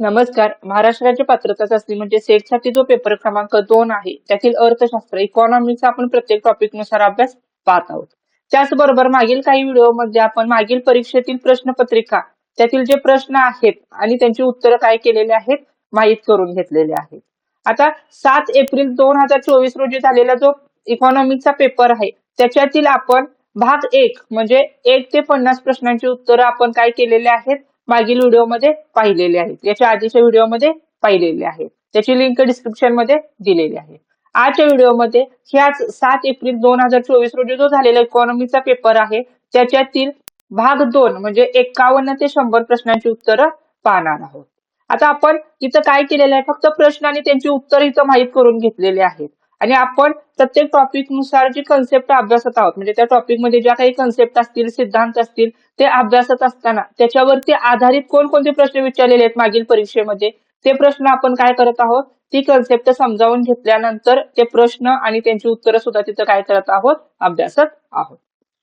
नमस्कार. महाराष्ट्र राज्य पात्रता चाचणी म्हणजे सेटसाठी जो पेपर क्रमांक दोन आहे त्यातील अर्थशास्त्र इकॉनॉमिक्सचा आपण प्रत्येक टॉपिकनुसार अभ्यास पाहत आहोत. त्याचबरोबर मागील काही व्हिडिओमध्ये आपण मागील परीक्षेतील प्रश्नपत्रिका त्यातील जे प्रश्न आहेत आणि त्यांची उत्तरं काय केलेले आहेत माहीत करून घेतलेले आहेत. आता सात एप्रिल दोन हजार चोवीस रोजी झालेला जो इकॉनॉमिकचा पेपर आहे त्याच्यातील आपण भाग एक म्हणजे एक ते पन्नास प्रश्नांची उत्तरं आपण काय केलेले आहेत मागील व्हिडिओमध्ये पाहिलेले आहेत. याच्या आधीच्या व्हिडिओमध्ये पाहिलेले आहेत. त्याची लिंक डिस्क्रिप्शनमध्ये दिलेली आहे. आजच्या व्हिडिओमध्ये ह्याच सात एप्रिल दोन हजार चोवीस रोजी जो झालेला इकॉनॉमीचा पेपर आहे त्याच्यातील भाग दोन म्हणजे एकावन्न ते शंभर प्रश्नांची उत्तरं पाहणार आहोत. आता आपण इथं काय केलेलं आहे? फक्त प्रश्न आणि त्यांची उत्तर इथं माहीत करून घेतलेले आहेत. आणि आपण प्रत्येक टॉपिकनुसार जी कन्सेप्ट अभ्यासत आहोत म्हणजे त्या टॉपिकमध्ये ज्या काही कन्सेप्ट असतील सिद्धांत असतील ते अभ्यासत असताना त्याच्यावरती आधारित कोणकोणते प्रश्न विचारलेले आहेत मागील परीक्षेमध्ये ते प्रश्न आपण काय करत आहोत ती कन्सेप्ट समजावून घेतल्यानंतर ते प्रश्न आणि त्यांची उत्तरं सुद्धा तिथं काय करत आहोत अभ्यासत आहोत.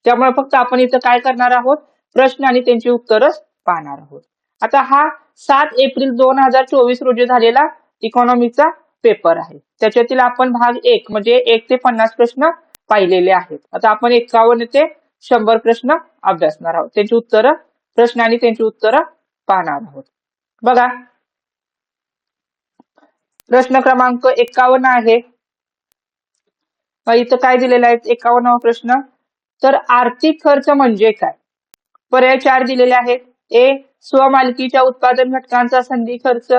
त्यामुळे फक्त आपण इथं काय करणार आहोत प्रश्न आणि त्यांची उत्तरच पाहणार आहोत. आता हा सात एप्रिल दोन हजार चोवीस रोजी झालेला इकॉनॉमीचा पेपर आहे. त्याच्यातील आपण भाग एक म्हणजे एक ते पन्नास प्रश्न पाहिलेले आहेत. आता आपण एकावन्न ते शंभर प्रश्न अभ्यासणार आहोत. त्यांची उत्तरं प्रश्न आणि त्यांची उत्तरं पाहणार आहोत. बघा. प्रश्न क्रमांक एकावन्न आहे. इथं काय दिलेलं आहे? एकावन्नावा प्रश्न. तर आर्थिक खर्च म्हणजे काय? पर्याय चार दिलेले आहेत. ए स्वमालकीच्या उत्पादन घटकांचा संधी खर्च.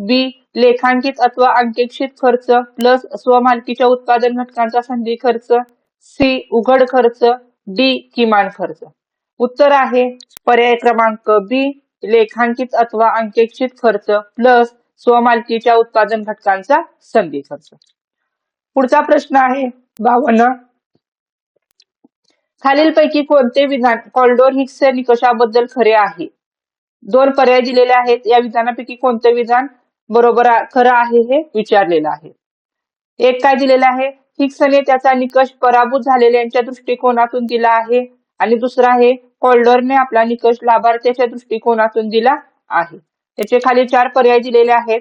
बी लेखांकित अथवा अंकेक्षित खर्च प्लस स्वमालकीच्या उत्पादन घटकांचा संधी खर्च. सी उघड खर्च. डी किमान खर्च. उत्तर आहे पर्याय क्रमांक बी लेखांकित अथवा अंकेक्षित खर्च प्लस स्वमालकीच्या उत्पादन घटकांचा संधी खर्च. पुढचा प्रश्न आहे बावन्न. खालीलपैकी कोणते विधान कॉल्डोर हिक्स निकषाबद्दल खरे आहे? दोन पर्याय दिलेले आहेत. या विधानापैकी कोणते विधान बरोबर खरं आहे हे विचारलेलं आहे. एक काय दिलेलं आहे? हिक्सने त्याचा निकष पराभूत झालेल्यांच्या दृष्टिकोनातून दिला आहे आणि दुसरा आहे होल्डरने आपला निकष लाभार्थ्याच्या दृष्टिकोनातून दिला आहे. त्याचे खाली चार पर्याय दिलेले आहेत.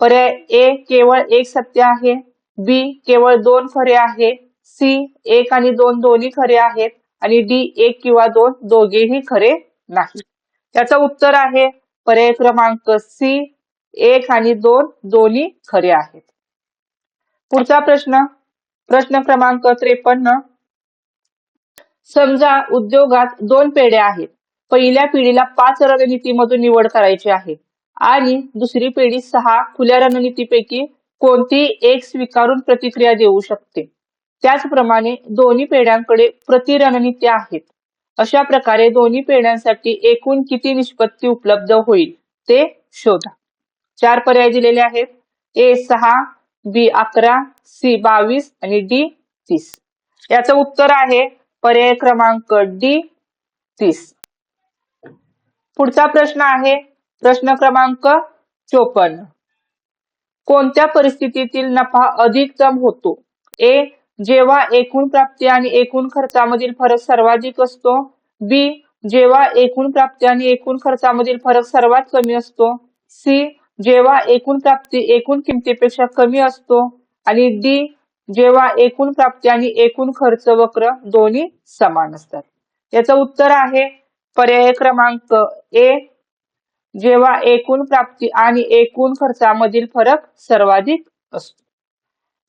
पर्याय ए केवळ एक सत्य आहे. बी केवळ दोन खरे आहे. सी एक आणि दोन दोन्ही खरे आहेत. आणि डी एक किंवा दोन दोघेही खरे नाही. त्याचं उत्तर आहे पर्याय क्रमांक सी एक आणि दोन दोन्ही खरे आहेत. पुढचा प्रश्न प्रश्न क्रमांक त्रेपन्न. समजा उद्योगात दोन पेढ्या आहेत. पहिल्या पिढीला पाच रणनीतीमधून निवड करायची आहे आणि दुसरी पिढी सहा खुल्या रणनीतीपैकी कोणती एक स्वीकारून प्रतिक्रिया देऊ शकते. त्याचप्रमाणे दोन्ही पेढ्यांकडे प्रतिरणनीती आहेत. अशा प्रकारे दोन्ही पेढ्यांसाठी एकूण किती निष्पत्ती उपलब्ध होईल ते शोधा. चार पर्याय दिलेले आहेत. ए सहा बी अकरा सी बावीस आणि डी तीस. याचं उत्तर आहे पर्याय क्रमांक डी तीस. पुढचा प्रश्न आहे प्रश्न क्रमांक चोपन्न. कोणत्या परिस्थितीतील नफा अधिकतम होतो? ए जेव्हा एकूण प्राप्ती आणि एकूण खर्चामधील फरक सर्वाधिक असतो. बी जेव्हा एकूण प्राप्ती आणि एकूण खर्चामधील फरक सर्वात कमी असतो. सी जेव्हा एकूण प्राप्ती एकूण किमतीपेक्षा कमी असतो आणि डी जेव्हा एकूण प्राप्ती आणि एकूण खर्च वक्र दोन्ही समान असतात. याचं उत्तर आहे पर्याय क्रमांक ए जेव्हा एकूण प्राप्ती आणि एकूण खर्चामधील फरक सर्वाधिक असतो.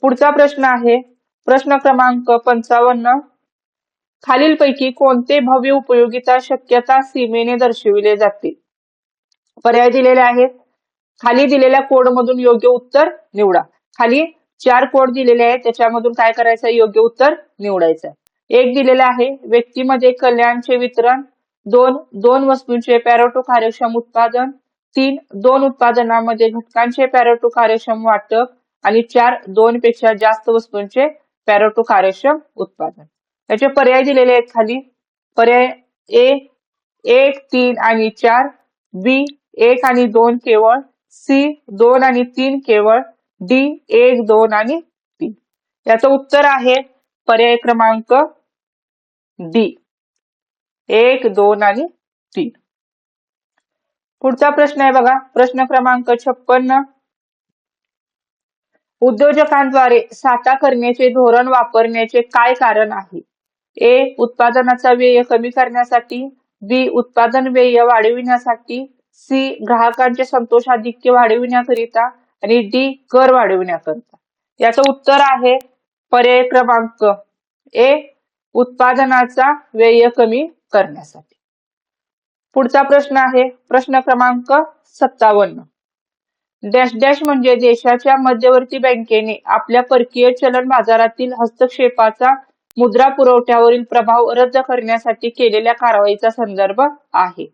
पुढचा प्रश्न आहे प्रश्न क्रमांक पंचावन्न खालीलपैकी कोणते भव्य उपयोगिता शक्यता सीमेने दर्शविले जाते? पर्याय दिलेले आहेत खाली दिलेल्या कोड मधून योग्य उत्तर निवडा. खाली चार कोड दिलेले आहेत त्याच्यामधून काय करायचं? योग्य उत्तर निवडायचं एक दिलेलं आहे व्यक्तीमध्ये कल्याणचे वितरण दोन दोन वस्तूंचे पॅरोटो कार्यक्षम उत्पादन तीन दोन उत्पादनामध्ये घटकांचे पॅरोटो कार्यक्षम वाटप आणि चार दोन पेक्षा जास्त वस्तूंचे पॅरोटो कार्यक्षम उत्पादन. याचे पर्याय दिलेले आहेत खाली. पर्याय ए एक तीन आणि चार बी एक आणि दोन केवळ सी दोन आणि तीन केवळ डी एक दोन आणि तीन. याचं उत्तर आहे पर्याय क्रमांक डी. एक दोन आणि तीन. पुढचा प्रश्न आहे बघा. प्रश्न क्रमांक छप्पन्न. उद्योजकांद्वारे साठा करण्याचे धोरण वापरण्याचे काय कारण आहे? ए उत्पादनाचा व्यय कमी करण्यासाठी. बी उत्पादन व्यय वाढविण्यासाठी. सी ग्राहकांचे संतोषाधिक्य वाढविण्याकरिता आणि डी कर वाढविण्याकरिता. याचं उत्तर आहे पर्याय क्रमांक ए उत्पादनाचा व्यय कमी करण्यासाठी. पुढचा प्रश्न आहे प्रश्न क्रमांक सत्तावन्न. डॅश डॅश म्हणजे देशाच्या मध्यवर्ती बँकेने आपल्या परकीय चलन बाजारातील हस्तक्षेपाचा मुद्रा पुरवठ्यावरील प्रभाव रद्द करण्यासाठी केलेल्या कारवाईचा संदर्भ आहे.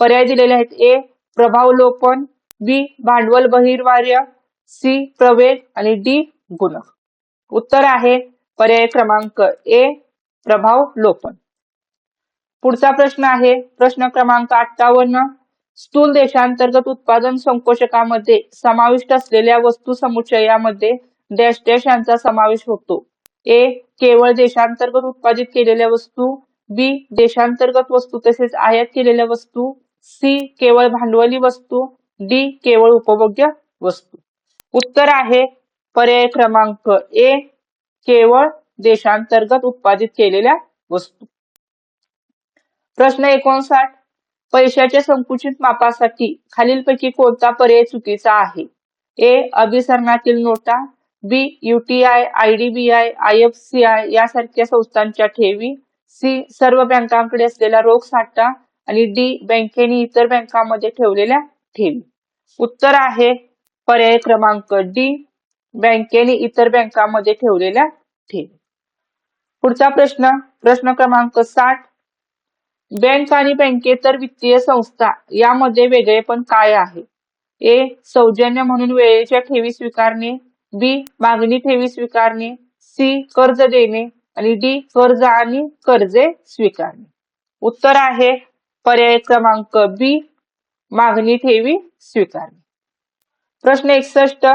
पर्याय दिलेले आहेत. ए प्रभाव लोपन बी भांडवल बहिर्वार्य. सी प्रवेग. आणि डी गुण. उत्तर आहे पर्याय क्रमांक ए प्रभाव लोपन पुढचा प्रश्न आहे. प्रश्न क्रमांक अठ्ठावन्न. स्थूल देशांतर्गत उत्पादन संकोचकामध्ये समाविष्ट असलेल्या वस्तू समुच्चयामध्ये डॅश डॅश यांचा समावेश होतो. ए केवळ देशांतर्गत उत्पादित केलेल्या वस्तू. बी देशांतर्गत वस्तू तसेच आयात केलेल्या वस्तू. सी केवळ भांडवली वस्तू. डी केवळ उपभोग्य वस्तू. उत्तर आहे पर्याय क्रमांक ए केवळ देशांतर्गत उत्पादित केलेल्या वस्तू. प्रश्न एकोणसाठ पैशाच्या संकुचित मापासाठी खालीलपैकी कोणता पर्याय चुकीचा आहे? ए अभिसरणातील नोटा. B UTI IDBI I F C I यासारख्या संस्थांच्या ठेवी. सी सर्व बँकांकडे असलेला रोख साठा. आणि डी बँकेने इतर बँकांमध्ये ठेवलेल्या ठेवी. उत्तर आहे पर्याय क्रमांक डी बँकेने इतर बँकांमध्ये ठेवलेल्या ठेवी. पुढचा प्रश्न प्रश्न क्रमांक साठ. बँक आणि बँकेतर वित्तीय संस्था यामध्ये वेगळेपण काय आहे? ए सौजन्य म्हणून वेळेच्या ठेवी स्वीकारणे. बी मागणी ठेवी स्वीकारणे. सी कर्ज देणे. आणि डी कर्ज आणि कर्जे स्वीकारणे. उत्तर आहे पर्याय क्रमांक बी मागणी ठेवी स्वीकारणे. प्रश्न एकसष्ट.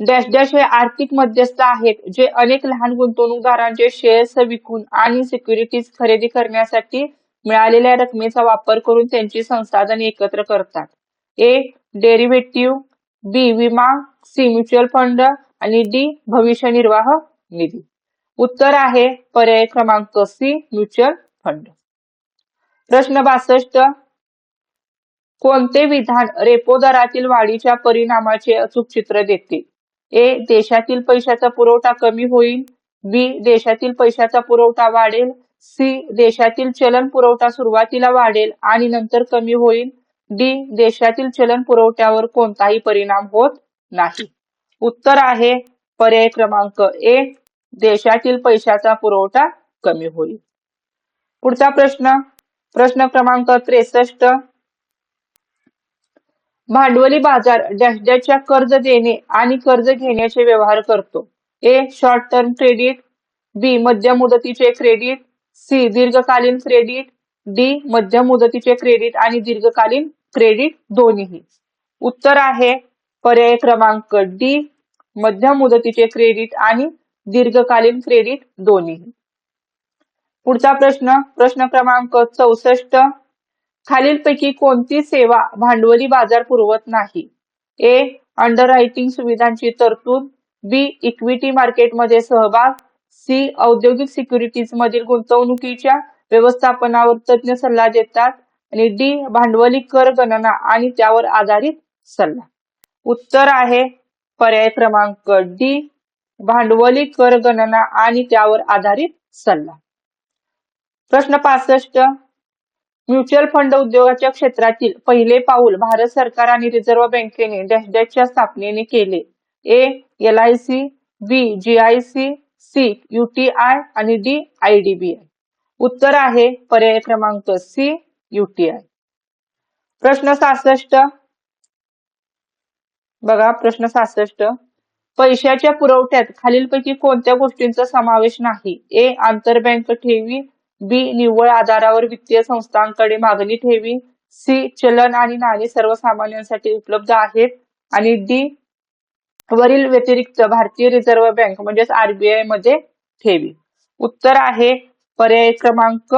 डॅश डॅश हे आर्थिक मध्यस्थ आहेत जे अनेक लहान गुंतवणूकदारांचे शेअर्स विकून आणि सिक्युरिटीज खरेदी करण्यासाठी मिळालेल्या रकमेचा वापर करून त्यांची संसाधने एकत्र करतात. ए डेरिव्हेटिव्ह बी विमा सी म्युच्युअल फंड आणि डी भविष्य निर्वाह निधी. उत्तर आहे पर्याय क्रमांक सी म्युच्युअल फंड. प्रश्न बासष्ट. कोणते विधान रेपो दरातील वाढीच्या परिणामाचे अचूक चित्र देते? ए. देशातील पैशाचा पुरवठा कमी होईल. बी. देशातील पैशाचा पुरवठा वाढेल. सी. देशातील चलन पुरवठा सुरुवातीला वाढेल आणि नंतर कमी होईल. डी. देशातील चलन पुरवठ्यावर कोणताही परिणाम होत नाही. उत्तर आहे पर्याय क्रमांक ए. देशातील पैशाचा पुरवठा कमी होईल. पुढचा प्रश्न. प्रश्न क्रमांक त्रेसष्ट. भांडवली बाजार डॅश डॅशच्या कर्ज देणे आणि कर्ज घेण्याचे व्यवहार करतो. A short term credit B मध्यम मुदतीचे क्रेडिट सी दीर्घकालीन क्रेडिट डी मध्यम मुदतीचे क्रेडिट आणि दीर्घकालीन क्रेडिट दोन्ही उत्तर आहे पर्याय क्रमांक डी मध्यम मुदतीचे क्रेडिट आणि दीर्घकालीन क्रेडिट दोन्ही पुढचा प्रश्न प्रश्न क्रमांक चौसष्ट. खालीलपैकी कोणती सेवा भांडवली बाजार पुरवत नाही? ए अंडर रायटिंग सुविधांची तरतूद. बी इक्विटी मार्केटमध्ये सहभाग. सी औद्योगिक सिक्युरिटीज मधील गुंतवणुकीच्या व्यवस्थापनावर तज्ज्ञ सल्ला देतात. आणि डी भांडवली कर गणना आणि त्यावर आधारित सल्ला. उत्तर आहे पर्याय क्रमांक डी भांडवली कर गणना आणि त्यावर आधारित सल्ला. प्रश्न पासष्ट. म्युच्युअल फंड उद्योगाच्या क्षेत्रातील पहिले पाऊल भारत सरकार आणि रिझर्व्ह बँकेने डॅश डॅशच्या स्थापनेने केले. A L I C B G I C C UTI आणि D I D B I. उत्तर आहे पर्याय क्रमांक सी युटीआय प्रश्न सहासष्ट. बघा प्रश्न सहासष्ट. पैशाच्या पुरवठ्यात खालीलपैकी कोणत्या गोष्टींचा समावेश नाही? ए आंतरबँक ठेवी. बी निव्वळ आधारावर वित्तीय संस्थांकडे मागणी ठेवी. सी चलन आणि नाणी सर्वसामान्यांसाठी उपलब्ध आहेत. आणि डी वरील व्यतिरिक्त भारतीय रिझर्व्ह बँक म्हणजेच आरबीआयमध्ये ठेवी. उत्तर आहे पर्याय क्रमांक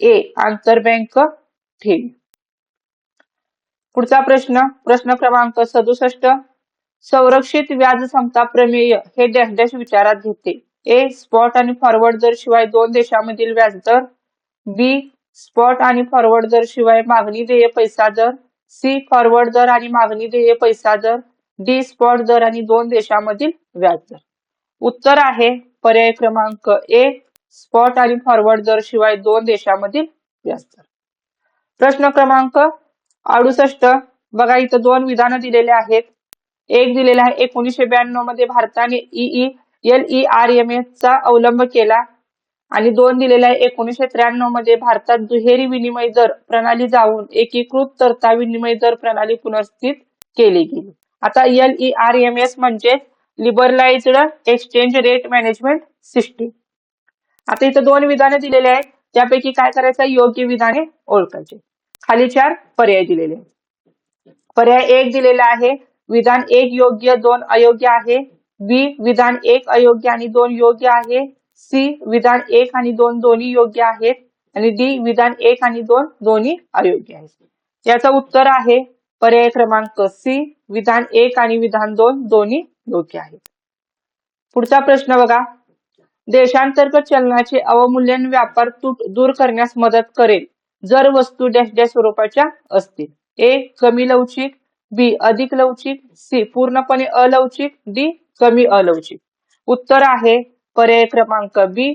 ए आंतरबँक ठेवी. पुढचा प्रश्न प्रश्न क्रमांक सदुसष्ट. संरक्षित व्याज समता प्रमेय हे डॅश डॅश विचारात घेते. ए स्पॉट आणि फॉरवर्ड दर शिवाय दोन देशांमधील व्याजदर बी स्पॉट आणि फॉरवर्ड दर शिवाय मागणी देय पैसा दर. सी फॉरवर्ड दर आणि मागणी देय पैसा दर. डी स्पॉट दर आणि दोन देशांमधील व्याजदर उत्तर आहे पर्याय क्रमांक ए स्पॉट आणि फॉरवर्ड दर शिवाय दोन देशांमधील व्याजदर प्रश्न क्रमांक अडुसष्ट. बघा इथं दोन विधानं दिलेले आहेत. एक दिलेलं आहे एकोणीसशे ब्याण्णवमध्ये भारताने E L E R M S चा अवलंब केला आणि दोन दिलेला आहे एकोणीसशे त्र्याण्णवमध्ये भारतात दुहेरी विनिमय दर प्रणाली जाऊन एकीकृत तरता विनिमय दर प्रणाली पुनर्स्थित केली गेली. आता L E R M S म्हणजे liberalised exchange rate management system आता इथं दोन विधाने दिलेले आहेत. त्यापैकी काय करायचं? योग्य विधाने ओळखायचे. खाली चार पर्याय दिलेले आहेत. पर्याय एक दिलेला आहे. विधान एक योग्य दोन अयोग्य आहे. बी विधान एक अयोग्य आणि दोन योग्य आहे. सी विधान एक आणि दोन दोन्ही योग्य आहेत. आणि डी विधान एक आणि दोन दोन्ही अयोग्य आहेत. याचं उत्तर आहे पर्याय क्रमांक सी विधान एक आणि विधान दोन दोन्ही योग्य आहेत. पुढचा प्रश्न बघा. देशांतर्गत चलनाचे अवमूल्यन व्यापार तूट दूर करण्यास मदत करेल. जर वस्तू डॅश डॅश स्वरूपाच्या असतील. ए कमी लवचिक बी अधिक लवचिक सी पूर्णपणे अलवचिक डी कमी अलवचिक उत्तर आहे पर्याय क्रमांक बी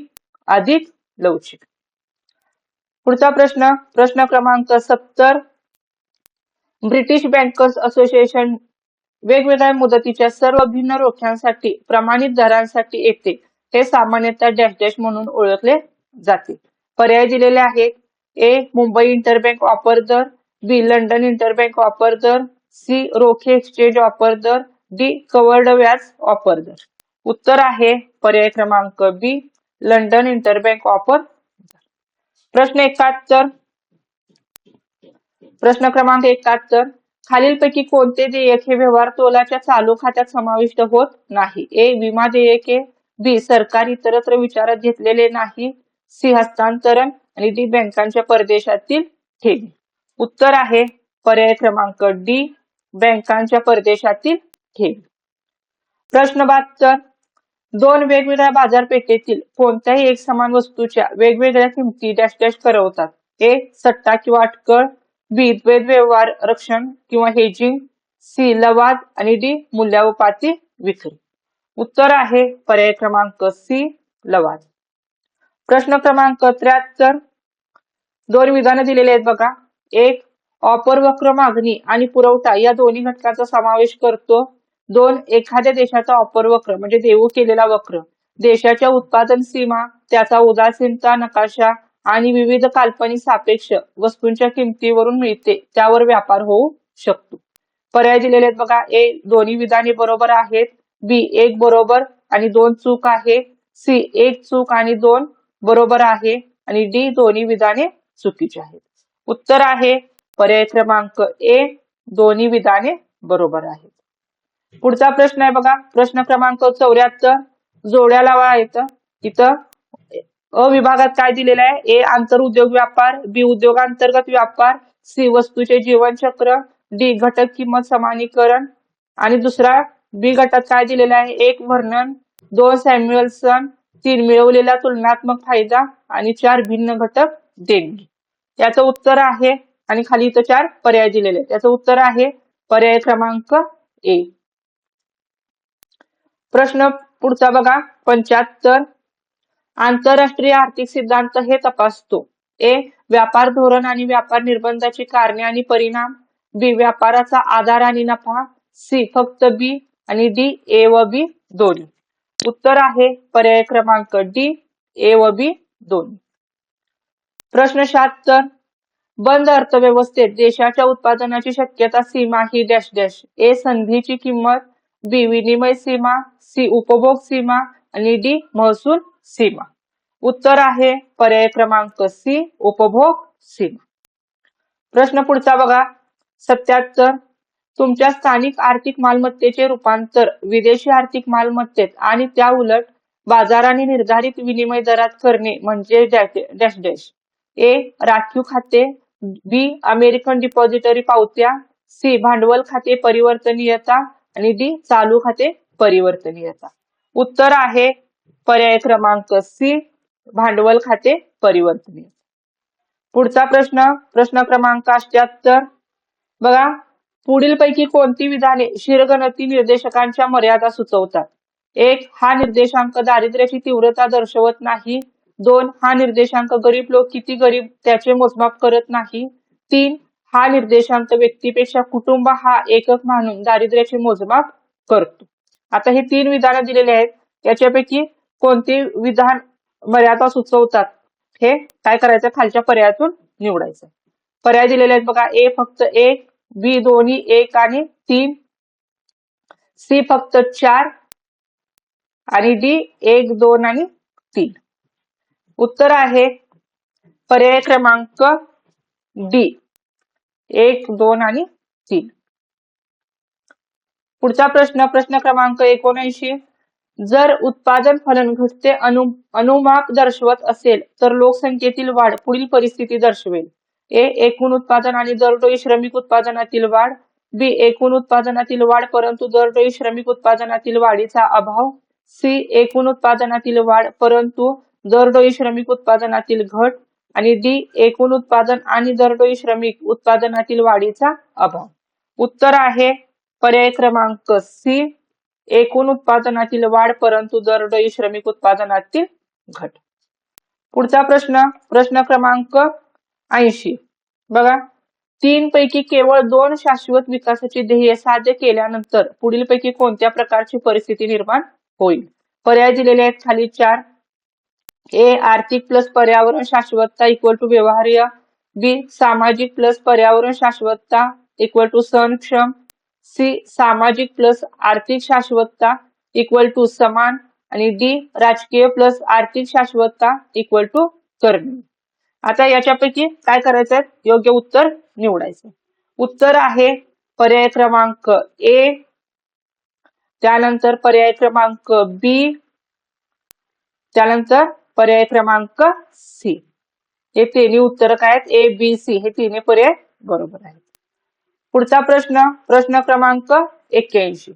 अधिक लवचिक पुढचा प्रश्न प्रश्न क्रमांक सत्तर. ब्रिटिश बँकर्स असोसिएशन वेगवेगळ्या मुदतीच्या सर्व भिन्न रोख्यांसाठी प्रमाणित दरांसाठी येते. हे सामान्यतः डॅश डॅश म्हणून ओळखले जाते. पर्याय दिलेले आहेत. ए मुंबई इंटरबँक ऑफर दर. बी लंडन इंटरबँक ऑफर दर. सी रोखे एक्सचेंज ऑफर दर. डी कवर्ड व्याज ऑफर दर. उत्तर आहे पर्याय क्रमांक बी लंडन इंटरबँक ऑफर प्रश्न एकाहत्तर. प्रश्न क्रमांक एकाहत्तर. खालीलपैकी कोणते देयक हे व्यवहार तोलाच्या चालू खात्यात समाविष्ट होत नाही? ए विमा देयके बी सरकार इतरत्र विचारात घेतलेले नाही. सी हस्तांतरण. आणि डी बँकांच्या परदेशातील ठेवी. उत्तर आहे पर्याय क्रमांक डी. बँकांच्या परदेशातील ठेवी प्रश्न बहात्तर दोन वेगवेगळ्या बाजारपेठेतील कोणत्याही एक समान वस्तूच्या वेगवेगळ्या किमती डॅश डॅश करवतात. ए सट्टा किंवा अटकळ बी द्वैध व्यवहार रक्षण किंवा हेजिंग सी लवाद आणि डी मूल्यावपाती विक्री. उत्तर आहे पर्याय क्रमांक सी लवाद. प्रश्न क्रमांक त्र्याहत्तर. दोन विधानं दिलेले आहेत बघा. एक ऑपर वक्र मागणी आणि पुरवठा या दोन्ही घटकांचा समावेश करतो. दोन एखाद्या देशाचा ऑपर वक्र म्हणजे देऊ केलेला वक्र. देशाच्या उत्पादन सीमा त्याचा उदासीनता नकाशा आणि विविध काल्पनिक सापेक्ष वस्तूंच्या किमतीवरून मिळते त्यावर व्यापार होऊ शकतो. पर्याय दिलेले आहेत बघा. ए दोन्ही विधाने बरोबर आहेत. बी एक बरोबर आणि दोन चूक आहे. सी एक चूक आणि दोन बरोबर आहे. आणि डी दोन्ही विधाने चुकीची आहेत. उत्तर आहे पर्याय क्रमांक ए दोन्ही विधाने बरोबर आहेत पुढचा प्रश्न आहे बघा. प्रश्न क्रमांक चौऱ्याहत्तर जोड्या लावा येतं इथं अ विभागात काय दिलेलं आहे? ए आंतर उद्योग व्यापार बी उद्योगांतर्गत व्यापार सी वस्तूचे जीवनचक्र डी घटक किंमत समानीकरण आणि दुसरा बी गटात काय दिलेलं आहे? एक वर्णन दोन सॅम्युअलसन तीन मिळवलेला तुलनात्मक फायदा आणि चार भिन्न घटक देणगी. याचं उत्तर आहे आणि खाली इथं चार पर्याय दिलेले आहेत. त्याचं उत्तर आहे पर्याय क्रमांक ए प्रश्न पुढचा बघा. पंच्याहत्तर. आंतरराष्ट्रीय आर्थिक सिद्धांत हे तपासतो. ए. व्यापार धोरण आणि व्यापार निर्बंधाची कारणे आणि परिणाम. बी. व्यापाराचा आधार आणि नफा. सी. फक्त बी आणि डी. ए व बी दोन्ही. उत्तर आहे पर्याय क्रमांक डी ए व बी दोन्ही. प्रश्न शहात्तर. बंद अर्थव्यवस्थेत देशाच्या उत्पादनाची शक्यता सीमा ही डॅश डॅश. ए संधीची किंमत बी विनिमय सीमा सी उपभोग सीमा आणि डी महसूल सीमा. उत्तर आहे पर्याय क्रमांक सी उपभोग सीमा. प्रश्न पुढचा बघा. सत्याहत्तर. तुमच्या स्थानिक आर्थिक मालमत्तेचे रूपांतर विदेशी आर्थिक मालमत्तेत आणि त्या उलट बाजाराने निर्धारित विनिमय दरात करणे म्हणजे डॅश डॅश. ए राखीव खाते. बी अमेरिकन डिपॉझिटरी पावत्या. सी भांडवल खाते परिवर्तनीयता. आणि डी चालू खाते परिवर्तनीयता उत्तर आहे पर्याय क्रमांक सी भांडवल खाते परिवर्तनीय पुढचा प्रश्न प्रश्न क्रमांक अष्ट्याहत्तर बघा पुढीलपैकी कोणती विधाने शिरगणती निर्देशकांच्या मर्यादा सुचवतात? एक हा निर्देशांक दारिद्र्याची तीव्रता दर्शवत नाही. दोन हा निर्देशांक गरीब लोक किती गरीब त्याचे मोजमाप करत नाही. तीन हा निर्देशांक व्यक्तीपेक्षा कुटुंब हा एकक मानून दारिद्र्याचे मोजमाप करतो. आता हे तीन विधानं दिलेले आहेत. याच्यापैकी कोणते विधान मर्यादा सुचवतात? हे काय करायचं? खालच्या पर्यायातून निवडायचं. पर्याय दिलेले आहेत बघा. ए फक्त एक बी दोन्ही एक आणि तीन. सी फक्त चार आणि डी एक दोन आणि तीन. उत्तर आहे पर्याय क्रमांक डी. एक दोन आणि तीन. पुढचा प्रश्न प्रश्न क्रमांक एकोणऐंशी. जर उत्पादन फलन घटते अनु अनुमाप दर्शवत असेल तर लोकसंख्येतील वाढ पुढील परिस्थिती दर्शवेल. ए एकूण उत्पादन आणि दरडोई श्रमिक उत्पादनातील वाढ. बी एकूण उत्पादनातील वाढ परंतु दरडोई श्रमिक उत्पादनातील वाढीचा अभाव. सी एकूण उत्पादनातील वाढ परंतु दरडोई श्रमिक उत्पादनातील घट. आणि डी एकूण उत्पादन आणि दरडोई श्रमिक उत्पादनातील वाढीचा अभाव. उत्तर आहे पर्याय क्रमांक सी एकूण उत्पादनातील वाढ परंतु दरडोई श्रमिक उत्पादनातील घट. पुढचा प्रश्न प्रश्न क्रमांक ऐंशी. बघा तीन पैकी केवळ दोन शाश्वत विकासाची ध्येय साध्य केल्यानंतर पुढीलपैकी कोणत्या प्रकारची परिस्थिती निर्माण होईल? पर्याय दिलेले आहेत खाली चार. ए आर्थिक प्लस पर्यावरण शाश्वतता इक्वल टू व्यवहार्य बी सामाजिक प्लस पर्यावरण शाश्वतता इक्वल टू सणक्षम सी सामाजिक प्लस आर्थिक शाश्वतता इक्वल टू समान. आणि डी राजकीय प्लस आर्थिक शाश्वतता इक्वल टू करणे. आता याच्यापैकी काय करायचं योग्य उत्तर निवडायचं उत्तर आहे पर्याय क्रमांक ए. त्यानंतर पर्याय क्रमांक बी. त्यानंतर पर्याय क्रमांक सी. हे तिन्ही उत्तर काय आहेत? ए बी सी हे तिन्ही पर्याय बरोबर आहेत. पुढचा प्रश्न प्रश्न क्रमांक एक्क्याऐंशी.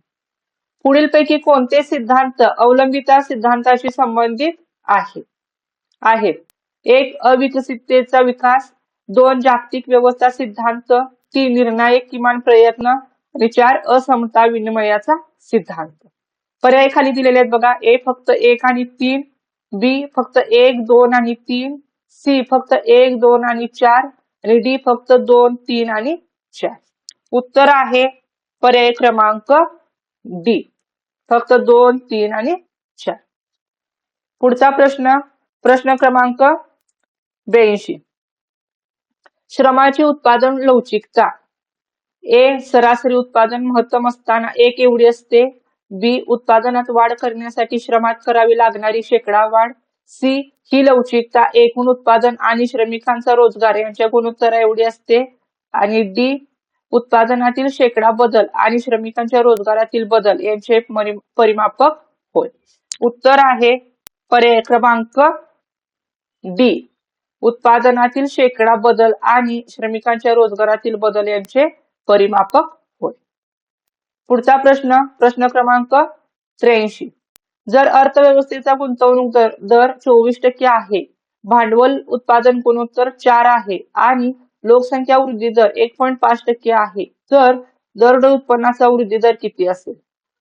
पुढीलपैकी कोणते सिद्धांत अवलंबिता सिद्धांताशी संबंधित आहे? आहेत. एक अविकसिततेचा विकास. दोन जागतिक व्यवस्था सिद्धांत. तीन निर्णायक किमान प्रयत्न. आणि चार असमता विनिमयाचा सिद्धांत. पर्याय खाली दिलेले आहेत बघा. ए फक्त एक आणि तीन. बी फक्त एक दोन आणि तीन. सी फक्त एक दोन आणि चार. आणि डी फक्त दोन तीन आणि चार. उत्तर आहे पर्याय क्रमांक डी फक्त दोन तीन आणि चार. पुढचा प्रश्न प्रश्न क्रमांक ब्याऐंशी. श्रमाची उत्पादन लवचिकता. ए सरासरी उत्पादन महत्तम असताना एक एवढी असते. बी उत्पादनात वाढ करण्यासाठी श्रमात करावी लागणारी शेकडा वाढ. सी ही लवचिकता एकूण उत्पादन आणि श्रमिकांचा रोजगार यांच्या गुणोत्तरा एवढी असते. आणि डी उत्पादनातील शेकडा बदल आणि श्रमिकांच्या रोजगारातील बदल यांचे परिमापक होय. उत्तर आहे पर्याय क्रमांक डी उत्पादनातील शेकडा बदल आणि श्रमिकांच्या रोजगारातील बदल यांचे परिमापक पुढचा प्रश्न प्रश्न क्रमांक त्र्याऐंशी. जर अर्थव्यवस्थेचा गुंतवणूक दर दर चोवीस टक्के आहे भांडवल उत्पादन गुणोत्तर चार आहे आणि लोकसंख्या वृद्धी दर एक पॉईंट पाच टक्के आहे तर दरडोई उत्पन्नाचा वृद्धी दर किती असेल?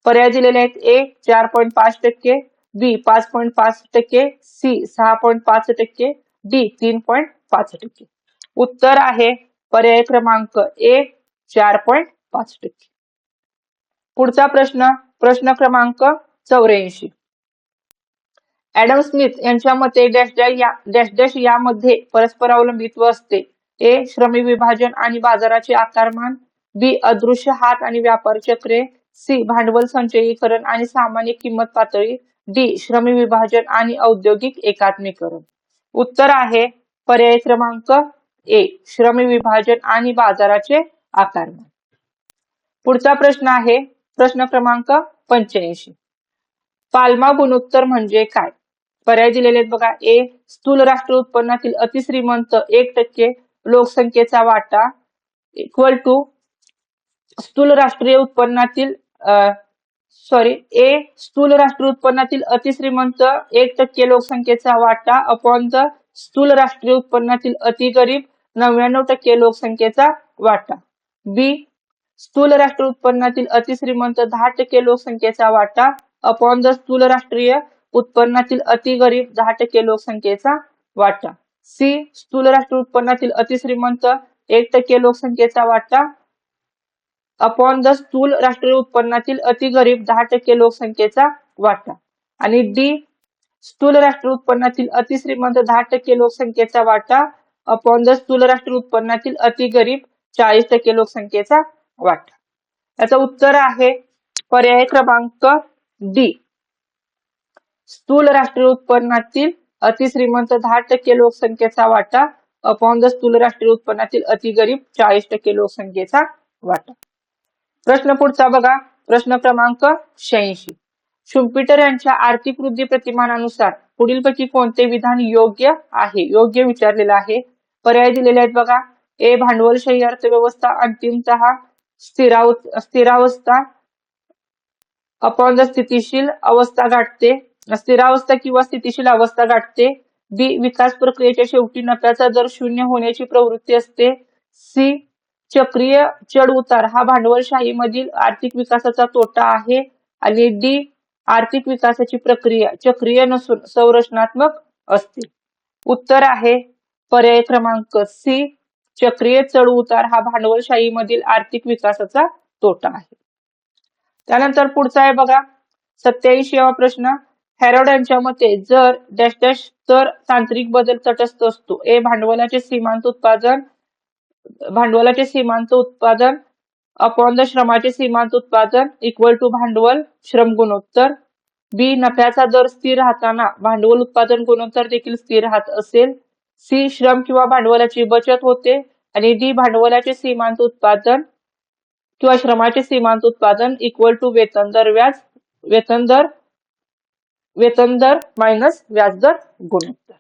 पर्याय दिलेले आहेत ए चार पॉईंट पाच टक्के बी पाच पॉईंट पाच टक्के सी सहा पॉईंट पाच टक्के डी तीन पॉईंट पाच टक्के. उत्तर आहे पर्याय क्रमांक ए चार पॉईंट पाच टक्के. पुढचा प्रश्न प्रश्न क्रमांक चौऱ्याऐंशी. ऍडम स्मिथ यांच्या मते डॅश डॅश या डॅश डॅश यामध्ये परस्पर अवलंबित्व असते. ए श्रमी विभाजन आणि बाजाराचे आकारमान. बी अदृश्य हात आणि व्यापार चक्रे. सी भांडवल संचयीकरण आणि सामान्य किंमत पातळी. डी श्रमी विभाजन आणि औद्योगिक एकात्मीकरण. उत्तर आहे पर्याय क्रमांक ए श्रमी विभाजन आणि बाजाराचे आकारमान. पुढचा प्रश्न आहे प्रश्न क्रमांक पंच्याऐंशी. पालमा गुणोत्तर म्हणजे काय? पर्याय दिलेले आहेत बघा. ए स्थूल राष्ट्र उत्पन्नातील अतिश्रीमंत एक टक्के लोकसंख्येचा वाटा इक्वल टू स्थूल राष्ट्रीय उत्पन्नातील सॉरी ए स्थूल राष्ट्रीय उत्पन्नातील अतिश्रीमंत एक टक्के लोकसंख्येचा वाटा अपॉन द स्थूल राष्ट्रीय उत्पन्नातील अतिगरीब नव्याण्णव टक्के लोकसंख्येचा वाटा. बी स्थूल राष्ट्रीय उत्पन्नातील अतिश्रीमंत दहा टक्के लोकसंख्येचा वाटा अपॉन द स्थूल राष्ट्रीय उत्पन्नातील अतिगरीब दहा टक्के लोकसंख्येचा वाटा. सी स्थूल राष्ट्रीय उत्पन्नातील अतिश्रीमंत एक टक्के लोकसंख्येचा वाटा अपॉन द स्थूल राष्ट्रीय उत्पन्नातील अतिगरीब दहा टक्के लोकसंख्येचा वाटा. आणि डी स्थूल राष्ट्रीय उत्पन्नातील अतिश्रीमंत दहा टक्के लोकसंख्येचा वाटा अपॉन द स्थूल राष्ट्रीय उत्पन्नातील अतिगरीब चाळीस टक्के लोकसंख्येचा वाटा. याचं उत्तर आहे पर्याय क्रमांक डी. स्थूल राष्ट्रीय उत्पन्नातील अतिश्रीमंत दहा टक्के लोकसंख्येचा वाटा अपॉन द स्थूल राष्ट्रीय उत्पन्नातील अतिगरीब चाळीस टक्के लोकसंख्येचा वाटा. प्रश्न पुढचा बघा. प्रश्न क्रमांक शहाऐंशी. शुम्पिटर यांच्या आर्थिक वृद्धी प्रतिमानानुसार पुढीलपैकी कोणते विधान योग्य आहे? योग्य विचारलेलं आहे. पर्याय दिलेले आहेत बघा. ए. भांडवलशाही अर्थव्यवस्था अंतिमतः स्थिराव स्थिरावस्था. अपॉन द स्थितीशील अवस्था गाठते. स्थिरावस्था किंवा स्थितीशील अवस्था गाठते. बी विकास प्रक्रियेच्या शेवटी नफ्याचा दर शून्य होण्याची प्रवृत्ती असते. सी चक्रीय चढ उतार हा भांडवलशाहीमधील आर्थिक विकासाचा तोटा आहे. आणि डी आर्थिक विकासाची प्रक्रिया चक्रीय नसून संरचनात्मक असते. उत्तर आहे पर्याय क्रमांक सी चक्रीय चढ उतार हा भांडवलशाहीमधील आर्थिक विकासाचा तोटा आहे. त्यानंतर पुढचा आहे बघा सत्याऐंशीवा प्रश्न. हॅरोड यांच्या मते जर डॅश डॅश तर तांत्रिक बदल तटस्थ असतो. ए भांडवलाचे सीमांत उत्पादन भांडवलाचे सीमांत उत्पादन अपॉन द श्रमाचे सीमांत उत्पादन इक्वल टू भांडवल श्रम गुणोत्तर. बी नफ्याचा दर स्थिर राहताना भांडवल उत्पादन गुणोत्तर देखील स्थिर राहत असेल. सी श्रम किंवा भांडवलाची बचत होते आणि डी भांडवलाचे सीमांत उत्पादन किंवा श्रमाचे सीमांत उत्पादन इक्वल टू वेतन दर व्याज वेतन दर वेतन दर मायनस व्याजदर गुणोत्तर.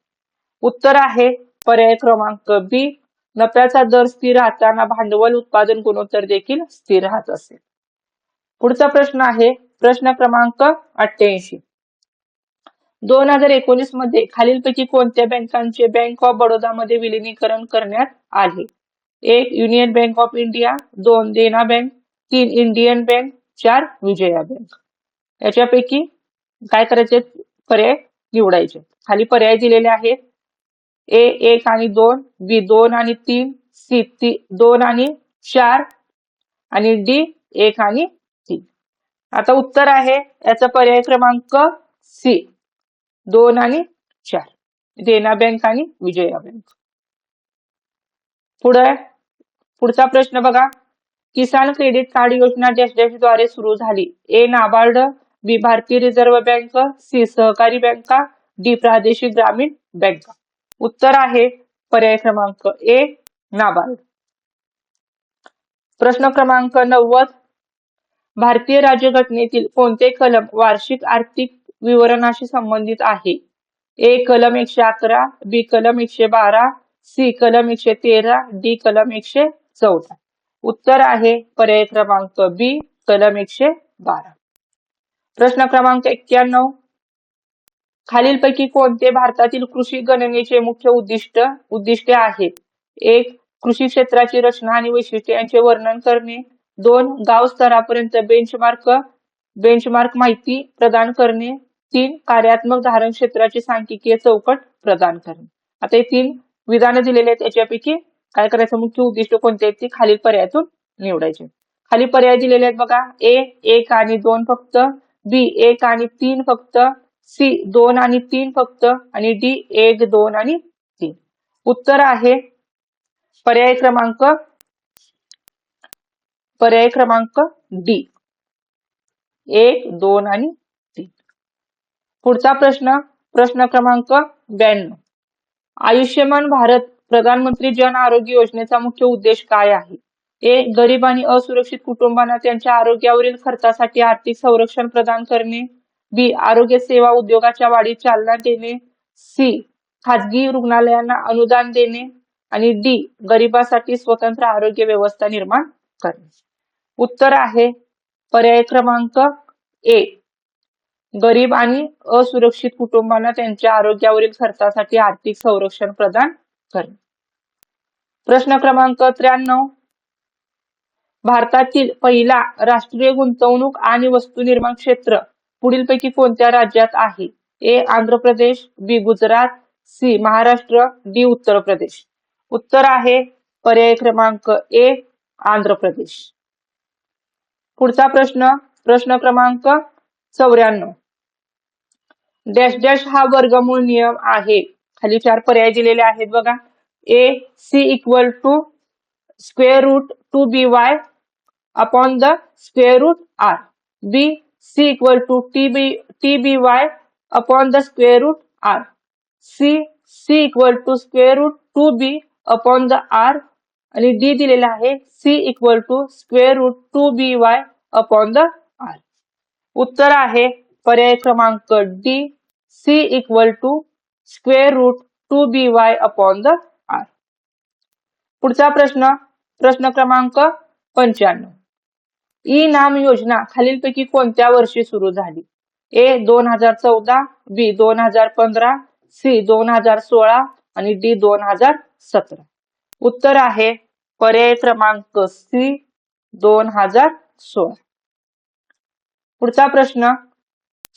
उत्तर आहे पर्याय क्रमांक बी नफ्याचा दर स्थिर राहताना भांडवल उत्पादन गुणोत्तर देखील स्थिर राहत असेल. पुढचा प्रश्न आहे प्रश्न क्रमांक अठ्ठ्याऐंशी. दोन हजार एकोणीसमध्ये खालीलपैकी कोणत्या बँकांचे बँक ऑफ बडोदा मध्ये विलिनीकरण करण्यात आले? एक युनियन बँक ऑफ इंडिया. दोन देना बँक. तीन इंडियन बँक. चार विजया बँक. याच्यापैकी काय करायचे? पर्याय निवडायचे. खाली पर्याय दिलेले आहेत. ए एक आणि दोन बी दोन आणि तीन सी ती दोन आणि चार आणि डी एक आणि तीन. आता उत्तर आहे याचा पर्याय क्रमांक सी. दोन आणि चार. देना बँक आणि विजया बँक पुढे पुढचा प्रश्न बघा. किसान क्रेडिट कार्ड योजना डॅश सुरू झाली. ए नाबार्ड बी भारतीय रिझर्व्ह बँक सी सहकारी बँका डी प्रादेशिक ग्रामीण बँका. उत्तर आहे पर्याय क्रमांक ए नाबार्ड. प्रश्न क्रमांक नव्वद. भारतीय राज्यघटनेतील कोणते कलम वार्षिक आर्थिक विवरणाशी संबंधित आहे. ए कलम एकशे अकरा बी कलम एकशे बारा सी कलम एकशे तेरा डी कलम एकशे चौदा. उत्तर आहे पर्याय क्रमांक बी कलम एकशे बारा. प्रश्न क्रमांक एक्क्याण्णव. खालीलपैकी कोणते भारतातील कृषी गणनेचे मुख्य उद्दिष्ट उद्दिष्टे आहेत? एक कृषी क्षेत्राची रचना आणि वैशिष्ट्ये यांचे वर्णन करणे. दोन गाव स्तरापर्यंत बेंचमार्क बेंचमार्क माहिती प्रदान करणे. तीन कार्यात्मक धारण क्षेत्राची सांख्यिकीय चौकट प्रदान करणे आता हे तीन विधानं दिलेले आहेत याच्यापैकी काय करायचं? मुख्य उद्दिष्ट कोणते आहेत? ते खालील पर्यायातून निवडायचे. खाली पर्याय दिलेले आहेत बघा. ए एक आणि दोन फक्त. बी एक आणि तीन फक्त. सी दोन आणि तीन फक्त. आणि डी एक दोन आणि तीन. उत्तर आहे पर्याय क्रमांक पर्याय क्रमांक डी. एक दोन आणि पुढचा प्रश्न प्रश्न क्रमांक ब्याण्णव. आयुष्यमान भारत प्रधानमंत्री जन आरोग्य योजनेचा मुख्य उद्देश काय आहे? ए गरीब आणि असुरक्षित कुटुंबांना त्यांच्या आरोग्यावरील खर्चासाठी आर्थिक संरक्षण प्रदान करणे. बी आरोग्य सेवा उद्योगाच्या वाढीस चालना देणे. सी खाजगी रुग्णालयांना अनुदान देणे. आणि डी गरिबासाठी स्वतंत्र आरोग्य व्यवस्था निर्माण करणे. उत्तर आहे पर्याय क्रमांक ए. गरीब आणि असुरक्षित कुटुंबांना त्यांच्या आरोग्यावरील खर्चासाठी आर्थिक संरक्षण प्रदान करणे. प्रश्न क्रमांक त्र्याण्णव. भारतातील पहिला राष्ट्रीय गुंतवणूक आणि वस्तू निर्माण क्षेत्र पुढीलपैकी कोणत्या राज्यात आहे? A Andhra Pradesh B Gujarat C Maharashtra D Uttar Pradesh. उत्तर आहे पर्याय क्रमांक ए आंध्र प्रदेश. पुढचा प्रश्न प्रश्न क्रमांक चौऱ्याण्णव. डॅश डॅश हा वर्गमूळ नियम आहे. खाली चार पर्याय दिलेले आहेत बघा. A C equal to square root two B Y upon the square root R B C equal to T B T B Y upon the square root R C C equal to square root two B upon the R आणि D दिलेला आहे. C equal to square root two B Y upon the उत्तर आहे पर्याय क्रमांक D C equal to square root two B Y upon the R पुढचा प्रश्न प्रश्न क्रमांक पंच्याण्णव. ई नाम योजना खालीलपैकी कोणत्या वर्षी सुरू झाली? ए दोन हजार चौदा बी दोन हजार पंधरा सी दोन हजार सोळा आणि डी दोन हजार सतरा. उत्तर आहे पर्याय क्रमांक सी दोन हजार सोळा. पुढचा प्रश्न.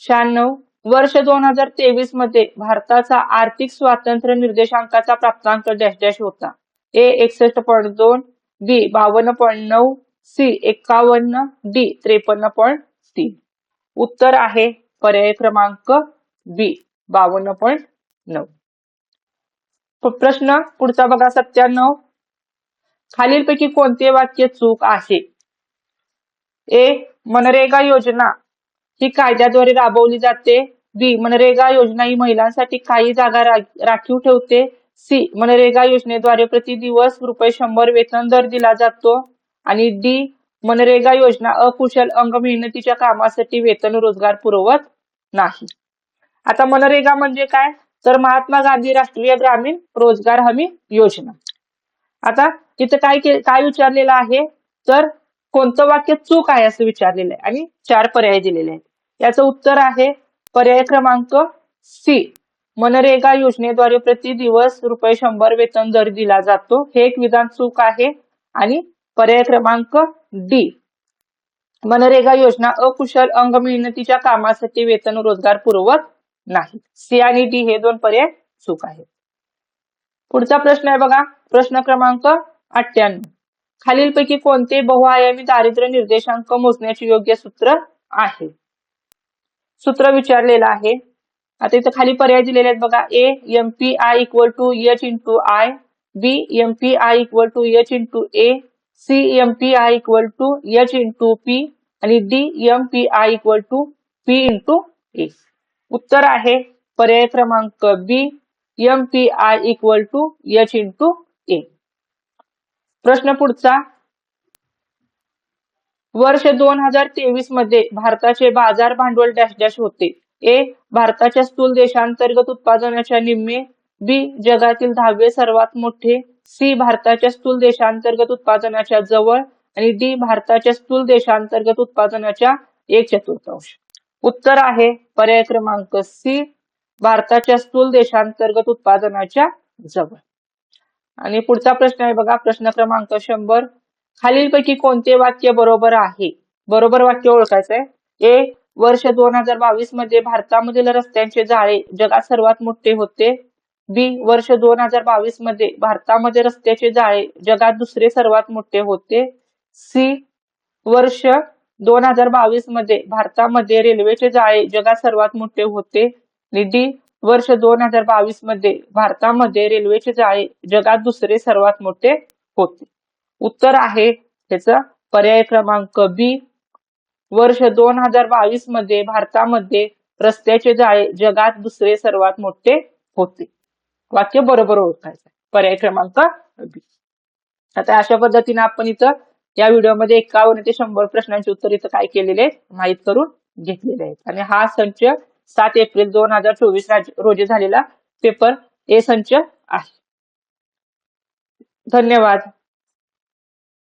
शहाण्णव. वर्ष दोन हजार तेवीसमध्ये भारताचा आर्थिक स्वातंत्र्य निर्देशांकाचा प्राप्तांक डॅश डॅश होता. ए एकसष्ट पॉईंट दोन बी बावन्न पॉईंट नऊ सी एकावन्न डी त्रेपन्न पॉईंट तीन. उत्तर आहे पर्याय क्रमांक बी बावन्न पॉईंट नऊ. प्रश्न पुढचा बघा सत्त्याण्णव. खालीलपैकी कोणते वाक्य चूक आहे? ए मनरेगा योजना ही कायद्याद्वारे राबवली जाते. बी मनरेगा योजना ही महिलांसाठी काही जागा राखीव ठेवते. सी मनरेगा योजनेद्वारे प्रति दिवस रुपये शंभर वेतन दर दिला जातो. आणि डी मनरेगा योजना अकुशल अंग मेहनतीच्या कामासाठी वेतन रोजगार पुरवत नाही. आता मनरेगा म्हणजे काय? तर महात्मा गांधी राष्ट्रीय ग्रामीण रोजगार हमी योजना. आता तिथं काय काय विचारलेलं आहे? तर कोणतं वाक्य चूक आहे असं विचारलेलं आहे. आणि चार पर्याय दिलेले आहेत. याचं उत्तर आहे पर्याय क्रमांक सी मनरेगा योजनेद्वारे प्रति दिवस रुपये शंभर वेतन दर दिला जातो. हे एक विधान चूक आहे. आणि पर्याय क्रमांक डी मनरेगा योजना अकुशल अंग मेहनतीच्या कामासाठी वेतन रोजगार पुरवत नाही. सी आणि डी हे दोन पर्याय चूक आहेत. पुढचा प्रश्न आहे बघा. प्रश्न क्रमांक अठ्ठ्याण्णव. खालीलपैकी कोणते बहुआयामी दारिद्र्य निर्देशांक मोजण्याचे योग्य सूत्र आहे? सूत्र विचारलेलं आहे. आता इथं खाली पर्याय दिलेले आहेत बघा. A M P I equal to H into I B M P I equal to H into A C M P I equal to H into P आणि D M P I equal to P into A उत्तर आहे पर्याय क्रमांक B M P I equal to H into A प्रश्न पुढचा. वर्ष दोन हजार तेवीसमध्ये भारताचे बाजार भांडवल डॅश डॅश होते. ए. भारताच्या स्थूल देशांतर्गत उत्पादनाच्या निम्मे. बी. जगातील दहावे सर्वात मोठे. सी. भारताच्या स्थूल देशांतर्गत उत्पादनाच्या जवळ. आणि डी. भारताच्या स्थूल देशांतर्गत उत्पादनाच्या एक चतुर्थांश. उत्तर आहे पर्याय क्रमांक सी. भारताच्या स्थूल देशांतर्गत उत्पादनाच्या जवळ. आणि पुढचा प्रश्न आहे बघा प्रश्न क्रमांक शंभर. खालीलपैकी कोणते वाक्य बरोबर आहे? बरोबर वाक्य ओळखायचंय. ए वर्ष दोन हजार बावीसमध्ये भारतामधील रस्त्यांचे जाळे जगात सर्वात मोठे होते. बी वर्ष दोन हजार बावीसमध्ये भारतामध्ये रस्त्याचे जाळे जगात दुसरे सर्वात मोठे होते. सी वर्ष दोन हजार बावीसमध्ये भारतामध्ये रेल्वेचे जाळे जगात सर्वात मोठे होते. डी वर्ष दोन हजार बावीसमध्ये भारतामध्ये रेल्वेचे जाळे जगात दुसरे सर्वात मोठे होते. उत्तर आहे त्याचा पर्याय क्रमांक बी वर्ष दोन हजार बावीसमध्ये भारतामध्ये रस्त्याचे जाळे जगात दुसरे सर्वात मोठे होते. वाक्य बरोबर ओळखायचं पर्याय क्रमांक बी आता अशा पद्धतीने आपण इथं या व्हिडिओमध्ये एकावन्न ते शंभर प्रश्नांचे उत्तर इथं काय केलेले माहीत करून घेतलेले आहेत. आणि हा संच सात एप्रिल दोन हजार चोवीस रोजी झालेला पेपर ए संच आहे. धन्यवाद.